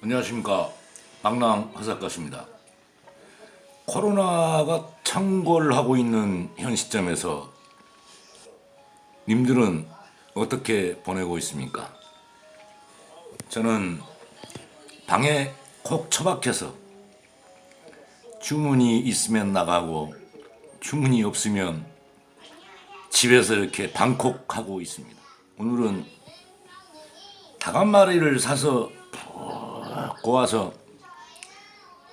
안녕하십니까 망랑 화사가십니다. 코로나가 창궐 하고 있는 현 시점에서 님들은 어떻게 보내고 있습니까? 저는 방에 콕 처박혀서 주문이 있으면 나가고 주문이 없으면 집에서 이렇게 방콕하고 있습니다. 오늘은 닭한 마리를 사서 푹 고아서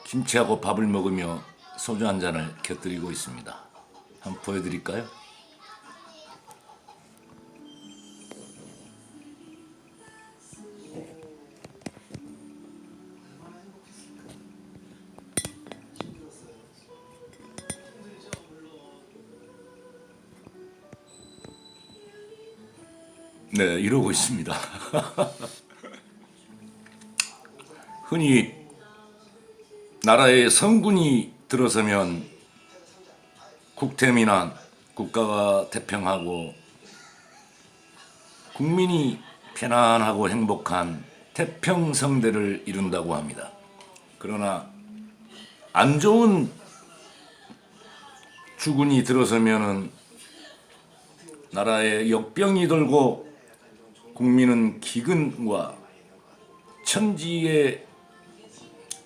김치하고 밥을 먹으며 소주 한 잔을 곁들이고 있습니다. 한번 보여드릴까요? 네, 이러고 있습니다. 흔히 나라에 성군이 들어서면 국태민안 국가가 태평하고 국민이 편안하고 행복한 태평성대를 이룬다고 합니다. 그러나 안 좋은 주군이 들어서면은 나라에 역병이 돌고 국민은 기근과 천지의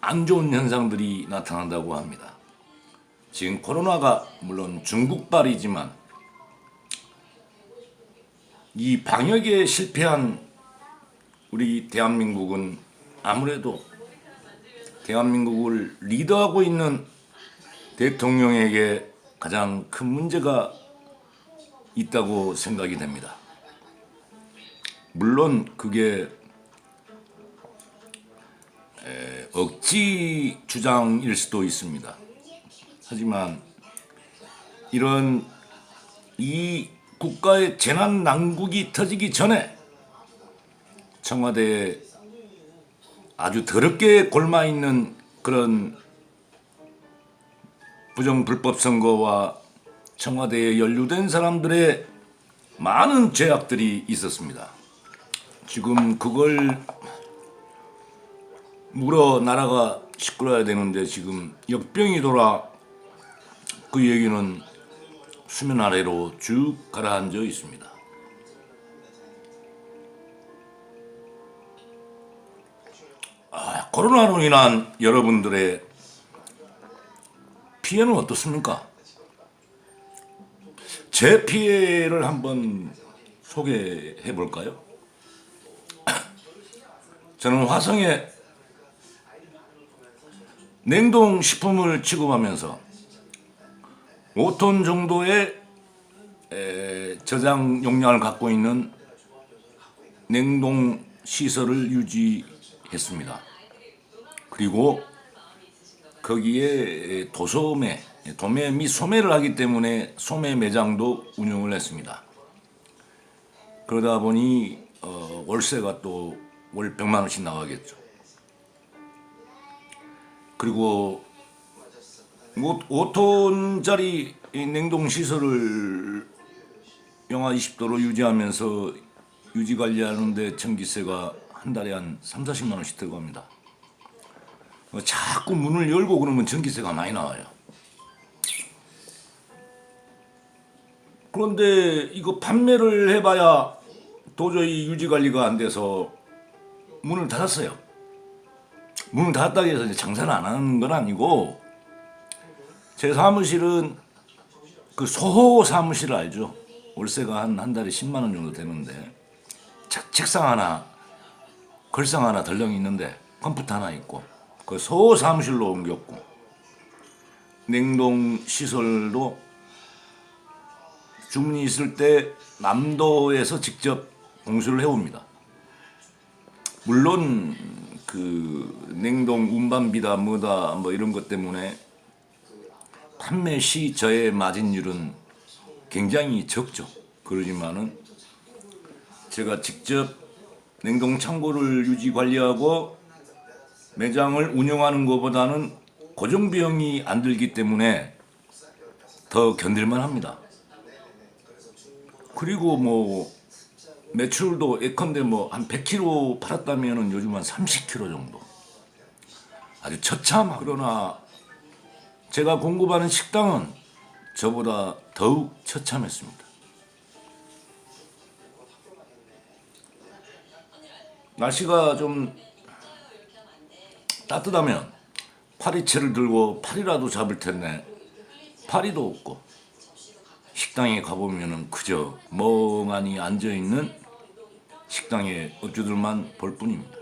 안 좋은 현상들이 나타난다고 합니다. 지금 코로나가 물론 중국발이지만 이 방역에 실패한 우리 대한민국은 아무래도 대한민국을 리더하고 있는 대통령에게 가장 큰 문제가 있다고 생각이 됩니다. 물론 그게 억지 주장일 수도 있습니다. 하지만 이런 이 국가의 재난 난국이 터지기 전에 청와대에 아주 더럽게 골마 있는 그런 부정 불법 선거와 청와대에 연루된 사람들의 많은 죄악들이 있었습니다. 지금 그걸 물어 나라가 시끄러야 되는데 지금 역병이 돌아 그 얘기는 수면 아래로 쭉 가라앉아 있습니다. 아, 코로나로 인한 여러분들의 피해는 어떻습니까? 제 피해를 한번 소개해 볼까요? 저는 화성에 냉동 식품을 취급하면서 5톤 정도의 에, 저장 용량을 갖고 있는 냉동 시설을 유지했습니다. 그리고 거기에 도소매, 도매 및 소매를 하기 때문에 소매 매장도 운영을 했습니다. 그러다 보니 어, 월세가 또 월 100만 원씩 나가겠죠. 그리고 5톤짜리 냉동 시설을 영하 20도로 유지하면서 유지 관리하는데 전기세가 한 달에 한 3, 40만 원씩 들어갑니다. 어, 자꾸 문을 열고 그러면 전기세가 많이 나와요. 그런데 이거 판매를 해봐야 도저히 유지 관리가 안 돼서 문을 닫았어요. 문을 닫았다고 해서 장사를 안 하는 건 아니고 제 사무실은 그 소호 사무실 알죠? 월세가 한, 한 달에 10만 원 정도 되는데 책- 책상 하나 걸상 하나 덜렁 있는데 컴퓨터 하나 있고 그 소호 사무실로 옮겼고 냉동 시설도 주문이 있을 때 남도에서 직접 공수를 해옵니다. 물론 그 냉동 운반비다 뭐다 뭐 이런 것 때문에 판매 시 저의 마진율은 굉장히 적죠. 그러지만은 제가 직접 냉동 창고를 유지 관리하고 매장을 운영하는 것보다는 고정 비용이 안 들기 때문에 더 견딜만 합니다. 그리고 뭐 매출도 예컨대 뭐 한 100kg 팔았다면은 요즘 한 30kg 정도 아주 처참하 그러나 제가 공급하는 식당은 저보다 더욱 처참했습니다. 날씨가 좀 따뜻하면 파리채를 들고 파리라도 잡을 텐데 파리도 없고 식당에 가보면은 그저 멍하니 앉아 있는 식당의 업주들만 볼 뿐입니다.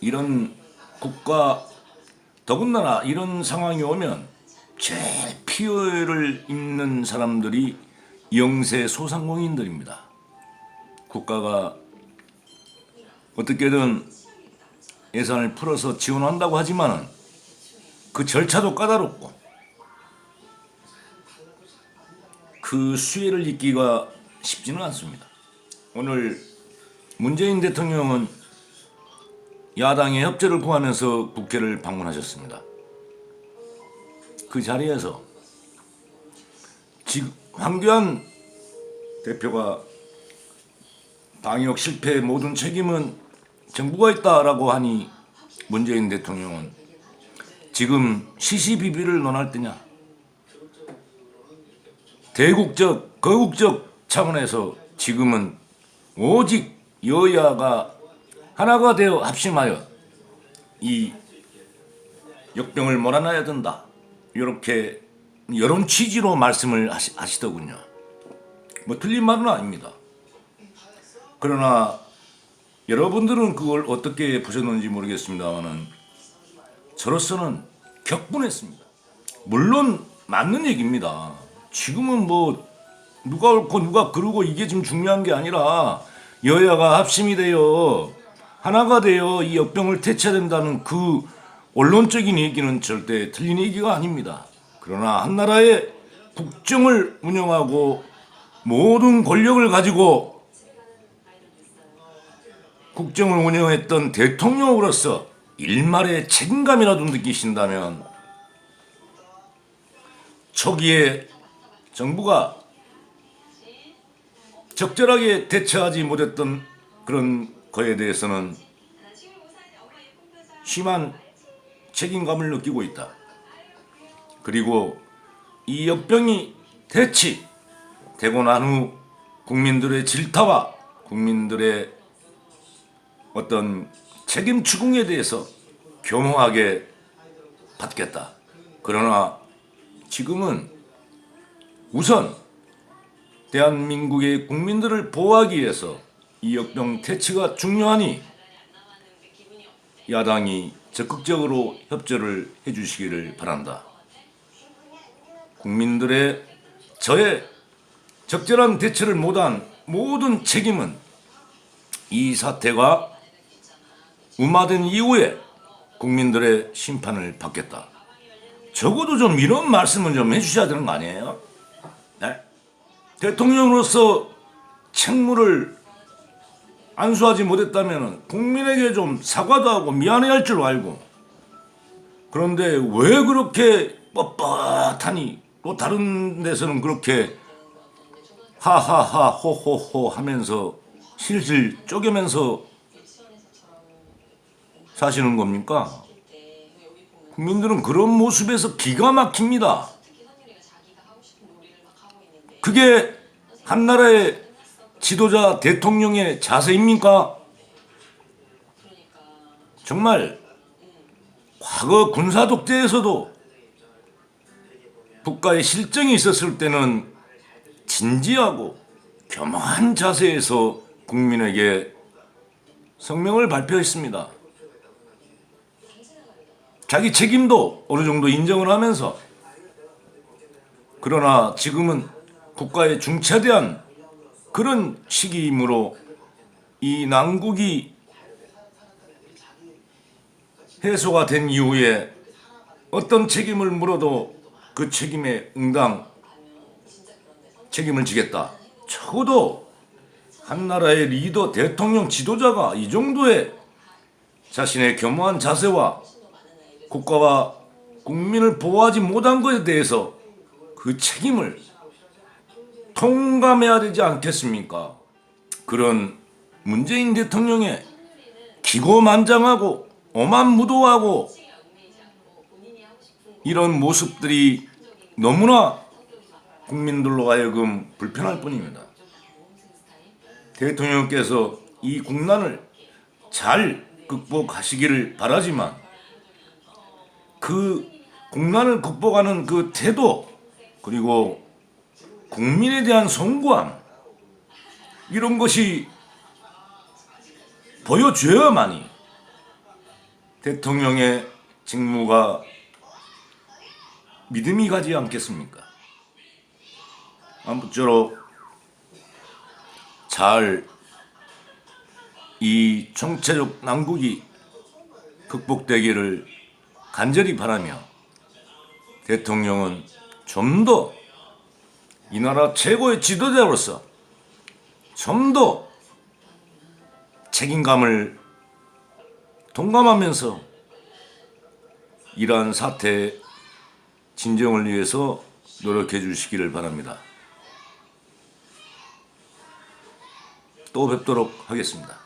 이런 국가 더군다나 이런 상황이 오면 제일 피해를 입는 사람들이 영세 소상공인들입니다. 국가가 어떻게든 예산을 풀어서 지원한다고 하지만은 그 절차도 까다롭고 그 수혜를 잊기가 쉽지는 않습니다. 오늘 문재인 대통령은 야당의 협조를 구하면서 국회를 방문하셨습니다. 그 자리에서 지금 황교안 대표가 방역 실패의 모든 책임은 정부가 있다라고 하니 문재인 대통령은 지금 시시비비를 논할 때냐 대국적 거국적 차원에서 지금은 오직 여야가 하나가 되어 합심하여 이 역병을 몰아내야 된다 이렇게 이런 취지로 말씀을 하시, 하시 더군요. 뭐 틀린 말은 아닙니다. 그러나 여러분들은 그걸 어떻게 보셨는지 모르겠습니다만은 저로서는 격분했습니다. 물론 맞는 얘기입니다. 지금은 뭐 누가 옳고 누가 그르고 이게 지금 중요한 게 아니라 여야가 합심이 되어 하나가 되어 이 역병을 퇴치해야 된다는 그 언론적인 얘기는 절대 틀린 얘기가 아닙니다. 그러나 한 나라의 국정을 운영하고 모든 권력을 가지고 국정을 운영했던 대통령으로서 일말의 책임감이라도 느끼신다면 초기에 정부가 적절하게 대처하지 못했던 그런 거에 대해서는 심한 책임감을 느끼고 있다. 그리고 이 역병이 대치 되고 난 후 국민들의 질타와 국민들의 어떤 책임 추궁에 대해서 겸허하게 받겠다. 그러나 지금은 우선 대한민국의 국민들을 보호하기 위해서 이 역병 퇴치가 중요하니 야당이 적극적으로 협조를 해주시기를 바란다. 국민들의 저의 적절한 대처를 못한 모든 책임은 이 사태가 음화된 이후에 국민들의 심판을 받겠다. 적어도 좀 이런 말씀은 좀 해주셔야 되는 거 아니에요? 네? 대통령으로서 책무를 안수하지 못했다면 국민에게 좀 사과도 하고 미안해 할 줄 알고 그런데 왜 그렇게 뻣뻣하니 또 다른 데서는 그렇게 하하하 호호호 하면서 실실 쪼개면서 사시는 겁니까? 국민들은 그런 모습에서 기가 막힙니다. 그게 한 나라의 지도자 대통령의 자세입니까? 정말 과거 군사 독재에서도 국가의 실정이 있었을 때는 진지하고 겸허한 자세에서 국민에게 성명을 발표했습니다. 자기 책임도 어느 정도 인정을 하면서 그러나 지금은 국가의 중차대한 그런 시기이므로 이 난국이 해소가 된 이후에 어떤 책임을 물어도 그 책임에 응당 책임을 지겠다. 적어도 한 나라의 리더 대통령 지도자가 이 정도의 자신의 겸허한 자세와 국가와 국민을 보호하지 못한 것에 대해서 그 책임을 통감해야 되지 않겠습니까? 그런 문재인 대통령의 기고만장하고 오만무도하고 이런 모습들이 너무나 국민들로 하여금 불편할 뿐입니다. 대통령께서 이 국난을 잘 극복하시기를 바라지만 그 국난을 극복하는 그 태도 그리고 국민에 대한 송구함 이런 것이 보여줘야만이 대통령의 직무가 믿음이 가지 않겠습니까? 아무쪼록 잘이 총체적 난국이 극복되기를 간절히 바라며 대통령은 좀더 이 나라 최고의 지도자로서 좀 더 책임감을 동감하면서 이러한 사태 진정을 위해서 노력해 주시기를 바랍니다. 또 뵙도록 하겠습니다.